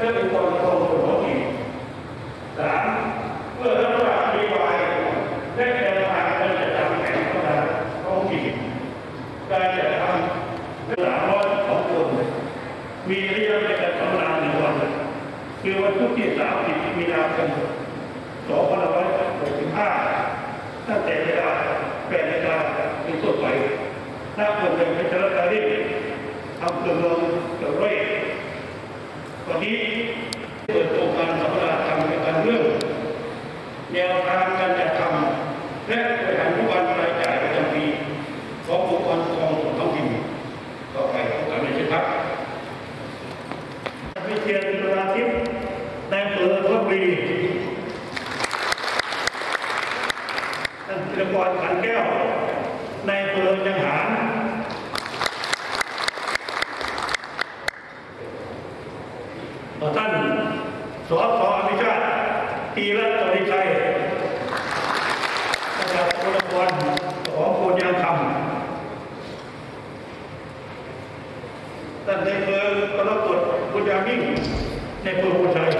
และองค์กรปกครองส่วนท้องสามเพื่อรับฟังนโยบายและแนวทางการจัดทำแผนพัฒนาท้องถิ่นการจัดทำสามร้อยสองคนมีระยะเวลาทำงานหนึ่งวันคือวันพุธที่สามสิบมีนาคมสองพันห้าร้อยหกสิบห้าตั้งแต่เวลาแปดนาฬิกาเป็นต้นไปหน้าโรงเรียนเพชรรัตน์รีอำเภอเมืองจังหวัดร้อย วันนี้เปิดโครงการสัมมนาธรรมในการเรื่องแนวทางการจัดทำและบริหารงบประมาณรายจ่ายประจำปีขององค์กรปกครองส่วนท้องถิ่นต่อไปของการเป็นครับวิเชียรจุฬาทิพย์ในอำเภอทบุรีท่านธีรกรขันแก้ว ในอำเภอจังหารท่าน สอสอภิชาติตีรัตน์สวัสดิชัยจากพลกรของโพนยางคำท่านในอำเภอกรกฎบุญยามิ่งในอำเภอภูชัย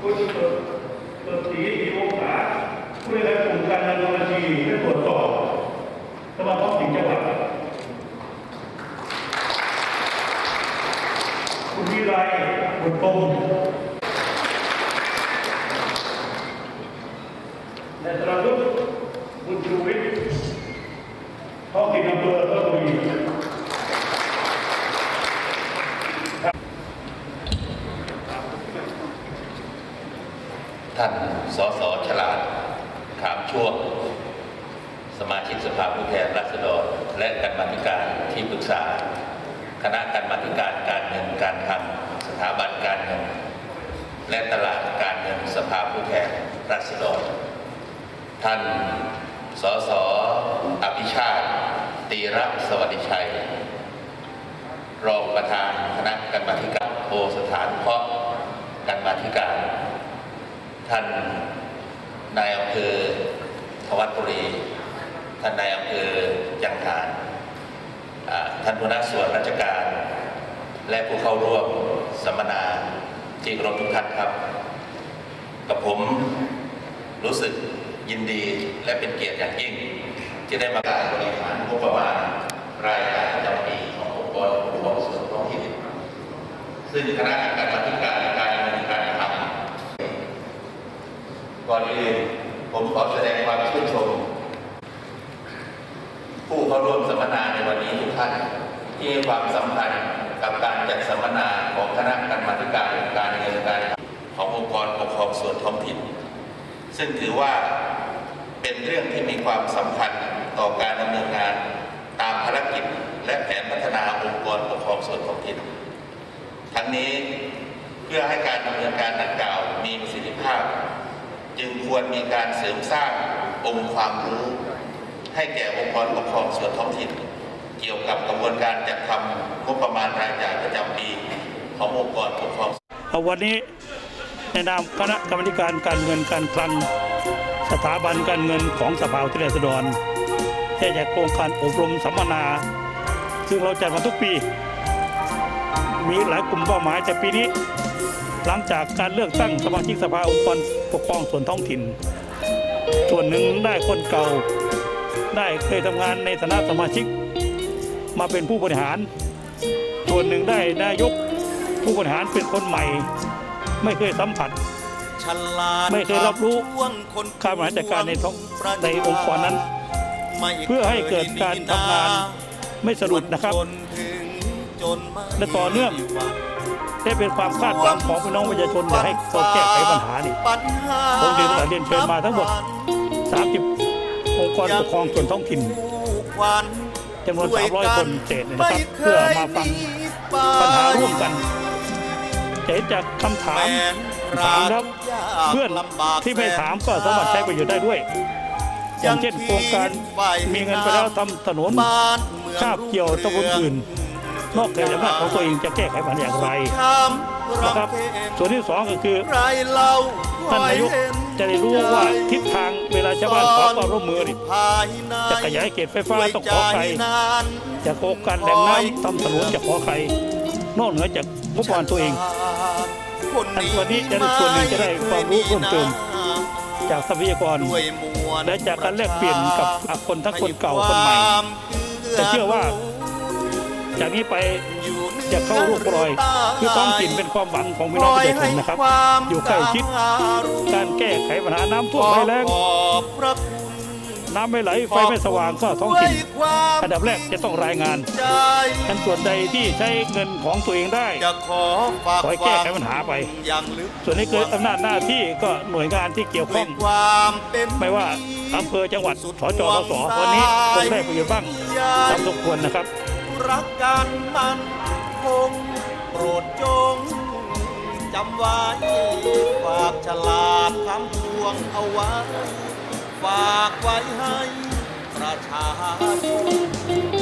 ผู้ที่เปิดเปิดสีที่องศาผู้ได้รับกลุ่มการดำเนินบัญชีและตรวจสอบสมาคมสิงห์จังหวัดคุณวิไล บุญพงษ์และตราดุษบุญชูวิทย์ท้องถิ่นอำเภอราชบุรีท่านสสฉลาดขามช่วง สมาชิกสภาผู้แทนราษฎร และกรรมาธิการที่ปรึกษา คณะกรรมาธิการการเงินการคลัง ถาบันการเงินและตลาดการเงินสภาผู้แทนราษฎร ท่านสสอภิชาติ ตีรักสวัสดิชัย รองประธานคณะกรรมาธิการโอสถานเคราะกรรมาธิการ ท่านนายอำเภอทวัดบุรี ท่านนายอำเภอจังหารท่านหัวหน้าส่วนราชการ และผู้เข้าร่วม สัมมนาที่เคารพทุกท่านครับ กับผมรู้สึกยินดีและเป็นเกียรติอย่างยิ่ง ที่ได้มาการบริหารงบประมาณรายจ่ายประจำปีขององค์กรปกครองส่วนท้องถิ่นซึ่งคณะกรรมาธิการการเงินการคลังก่อนอื่นผมขอแสดงความชื่นชม ผู้เข้าร่วมสัมมนาในวันนี้ทุกท่านที่ความสำคัญกับการจัดสัมมนา คณะกรรมาธิการการเงินการขององค์กรปกครองส่วนท้องถิ่น ซึ่งถือว่าเป็นเรื่องที่มีความสำคัญต่อการดำเนินงานตามภารกิจและแผนพัฒนาองค์กรปกครองส่วนท้องถิ่น ทั้งนี้เพื่อให้การดำเนินการดังกล่าวมีประสิทธิภาพ จึงควรมีการเสริมสร้างองค์ความรู้ ให้แก่องค์กรปกครองส่วนท้องถิ่น เกี่ยวกับกระบวนการจัดทำงบประมาณรายจ่ายประจำปี ขององค์กรปกครองวันนี้ในนามคณะกรรมการการเงินการคลังสถาบันการเงินของสภาอุทิศาษฎรได้จัดโครงการอบรมสัมมนา ซึ่งเราจัดมาทุกปี มีหลายกลุ่มเป้าหมายแต่ปีนี้ หลังจากการเลือกตั้งสมาชิกสภาองค์กรปกครองส่วนท้องถิ่น ส่วนหนึ่งได้คนเก่า ได้เคยทำงานในฐานะสมาชิก มาเป็นผู้บริหาร ส่วนหนึ่งได้นายก ผู้บริหารเป็นคนใหม่ ไม่เคยสัมผัส ไม่เคยรับรู้การบริหารจัดการในท้องในองค์กรนั้น เพื่อให้เกิดการทำงานไม่สะดุดนะครับ และต่อเนื่องได้เป็นความคาดหวังของพี่น้องประชาชนอยากให้เขาแก้ไขปัญหานี่ผมจึงเรียนเชิญมาทั้งหมด 30 องค์กรปกครองส่วนท้องถิ่นจำนวน 300 คนเศษเนยนะครับ เพื่อมาฟังปัญหาร่วมกัน จะเห็นจากคำถามถามครับเพื่อนที่ไม่ถามก็สามารถใช้ประโยชน์ได้ด้วย อย่างเช่นโครงการมีเงินไปแล้วทำถนนคาบเกี่ยวตำบลอื่นนอกเขตอำนาจของตัวเองจะแก้ไขปัญหาอย่างไรนะครับ ส่วนที่สองก็คือท่านนายกจะได้รู้ว่าทิศทางเวลาชาวบ้านขอความร่วมมือนี่จะขยายเขตไฟฟ้าต้องขอใครจะโครงการแหล่งน้ำทำถนนจะขอใคร นอกเหนือจากงบประมาณตัวเองอันวันนี้จะได้ส่วนหนึ่งจะได้ความรู้เพิ่มเติม จากทรัพยากรและจากการแลกเปลี่ยนกับคนทั้งคนเก่าคนใหม่แต่เชื่อว่า จากนี้ไปจะเข้ารูปรอยคือท้องถิ่นเป็นความหวังของพี่น้องประชาชนนะครับ อยู่ใกล้ชิดการแก้ไขปัญหาน้ำท่วมภัยแล้ง น้ำไม่ไหลไฟไม่สว่างก็ท้องถิ่นอันดับแรกจะต้องรายงานอันส่วนใดที่ใช้เงินของตัวเองได้จะขอฝากขอให้แก้ไขปัญหาไปอย่างลึกส่วนนี้เกิดอำนาจหน้าที่ก็หน่วยงานที่เกี่ยวด้ข้วอยงความเป็นไม่ว่าอำเภอจังหวัดสจสสวันนี้คงได้ประโยชน์บ้างตามสมควรนะครับ รักกันมันคงโปรดจงจำไว้ฝากฉลาดคำทวงเอาไว้ ฝากไว้ให้ประชาชน